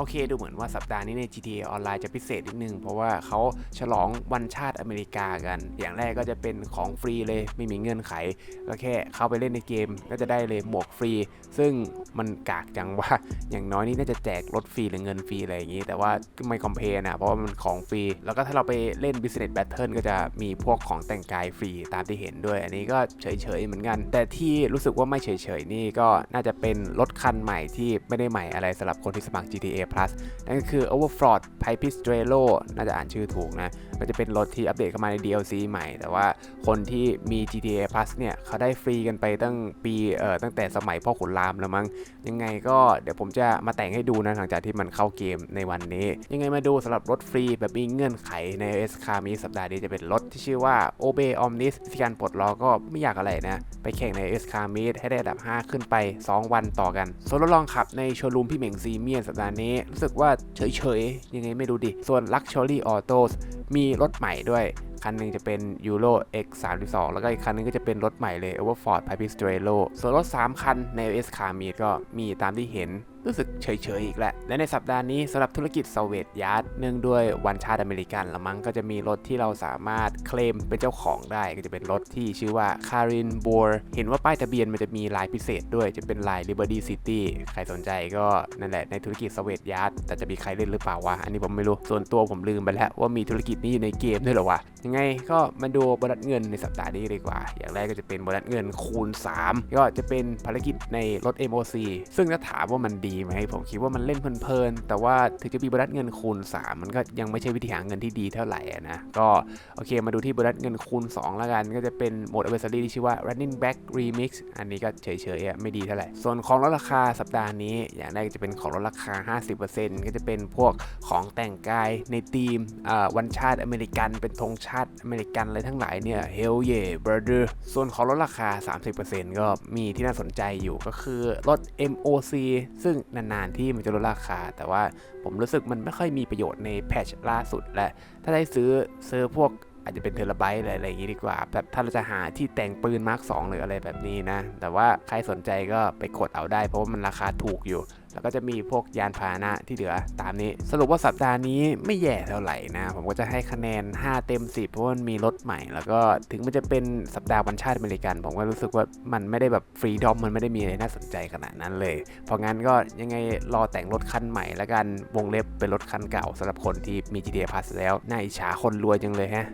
โอเค ดูเหมือนว่าสัปดาห์นี้ใน GTA ออนไลน์จะพิเศษนิดนึง เพราะว่าเขาฉลองวันชาติอเมริกากัน อย่างแรกก็จะเป็นของฟรีเลยไม่มีเงื่อนไข ก็แค่เข้าไปเล่นในเกมก็จะได้เลยหมวกฟรี ซึ่งมันกากจังว่าอย่างน้อยนี่น่าจะแจกรถฟรีหรือเงินฟรีอะไรอย่างนี้ แต่ว่าไม่คอมเพลนะเพราะว่ามันของฟรี แล้วก็ถ้าเราไปเล่น Business Battle ก็จะมีพวกของแต่งกายฟรีตามที่เห็นด้วย อันนี้ก็เฉยๆเหมือนกัน แต่ที่รู้สึกว่าไม่เฉยๆนี่ก็น่าจะเป็นรถคันใหม่ที่ไม่ได้ใหม่อะไรสำหรับคนที่สมัคร GTA Plus นั่นก็คือ Overfrod Pipistrello น่าจะอ่านชื่อถูกนะ ก็จะเป็นรถที่อัปเดตเข้ามาใน DLC ใหม่ แต่ว่าคนที่มี GTA Plus เนี่ย เขาได้ฟรีกันไปตั้งปีเอ่อตั้งแต่สมัยพ่อขุนรามแล้วมั้ง ยังไงก็เดี๋ยวผมจะมาแต่งให้ดูนะ หลังจากที่มันเข้าเกมในวันนี้ ยังไงมาดูสำหรับรถฟรีแบบมีเงื่อนไขใน s อ c มีสัปดาห์นี้จะเป็นรถที่ชื่อว่า Obe Omnis ที่การปลดล็อกก็ไม่อยากอะไรนะ ไปแข่งใน s อ c มีให้ได้อันดับ 5 ขึ้นไป 2 วันต่อกันส่วนรถลองขับในโชว์รูมพี่เหม่งซีเมียนสัปดาห์นี้รู้สึกว่าเฉยๆ ยังไงไม่ดูดิ ส่วน Luxury Autos มีรถใหม่ด้วย คันหนึงจะเป็น Euro X 3 2แล้วก็อีกคันหนึงก็จะเป็นรถใหม่เลย Overford Pipistrello ส่วนรถ 3 คันใน s Car Meet ก็มีตามที่เห็นรู้สึกเฉยๆอีกแหละ และในสัปดาห์นี้สำหรับธุรกิจเซเวตยาร์ดเนื่องด้วยวันชาติอเมริกันละมั้งก็จะมีรถที่เราสามารถเคลมเป็นเจ้าของได้ก็จะเป็นรถที่ชื่อว่า Karin b o r เห็นว่าป้ายทะเบียนมันจะมีลายพิเศษด้วยจะเป็นลาย Liberty City ใครสนใจก็นั่นแหละในธุรกิจเซเวตยาร์ดแต่จะมีใครเล่นหรือเปล่าวะ อันนี้ผมไม่รู้ส่วนตัวผมลืมไปแล้วว่ามีธุรกิจนี้อยู่ในเกมด้วยหรอวะยังไงก็มาดูบนัสเงินในสัปดาห์นี้ดีกว่า อย่างแรกก็จะเป็นบนัสเงินคูณ 3 ก็จะเป็นภารกิจในรถ MOC ซึ่งถ้าถามว่ามันดีไหมผมคิดว่ามันเล่นเพลินๆแต่ว่าถึงจะมีบนัสเงินคูณ 3 มันก็ยังไม่ใช่วิธีหาเงินที่ดีเท่าไหร่นะก็โอเคมาดูที่บนัสเงินคูณ 2 แล้วกัน ก็จะเป็นโหมด Adversary ที่ชื่อว่า Running Back Remix อันนี้ก็เฉยๆไม่ดีเท่าไหร่ ส่วนของลดราคาสัปดาห์นี้ อย่างแรกจะเป็นของลดราคา 50%ก็จะเป็นพวกของแต่งกายในธีมวันชาติอเมริกันเป็นธงชาติอเมริกันอะไรทั้งหลายเนี่ย Hell yeah brother ส่วนของลดราคา 30%ก็มีที่น่าสนใจอยู่ก็คือรถ MOC ซึ่งนานๆที่มันจะลดราคา แต่ว่าผมรู้สึกมันไม่ค่อยมีประโยชน์ในแพทชล่าสุดและ ถ้าได้ซื้อซื้อพวกอาจจะเป็นเทราไบต์อะไรอะไรอย่างนี้ดีกว่าแบบถ้าเราจะหาที่แต่งปืนมาร์กสหรืออะไรแบบนี้นะ แต่ว่าใครสนใจก็ไปกดเอาได้เพราะว่ามันราคาถูกอยู่แล้วก็จะมีพวกยานพาหนะที่เหลือตามนี้ สรุปว่าสัปดาห์นี้ไม่แย่เท่าไหร่นะ ผมก็จะให้คะแนน 5 เต็ม 10 เพราะมันมีรถใหม่ แล้วก็ถึงมันจะเป็นสัปดาห์วันชาติอเมริกัน ผมก็รู้สึกว่ามันไม่ได้แบบฟรีดอมมันไม่ได้มีอะไรน่าสนใจขนาดนั้นเลย เพราะงั้นก็ยังไงรอแต่งรถคันใหม่แล้วกันวงเล็บเป็นรถคันเก่าสำหรับคนที่มี GTA Plus แล้วน่าอิจฉาคนรวยจังเลยฮะ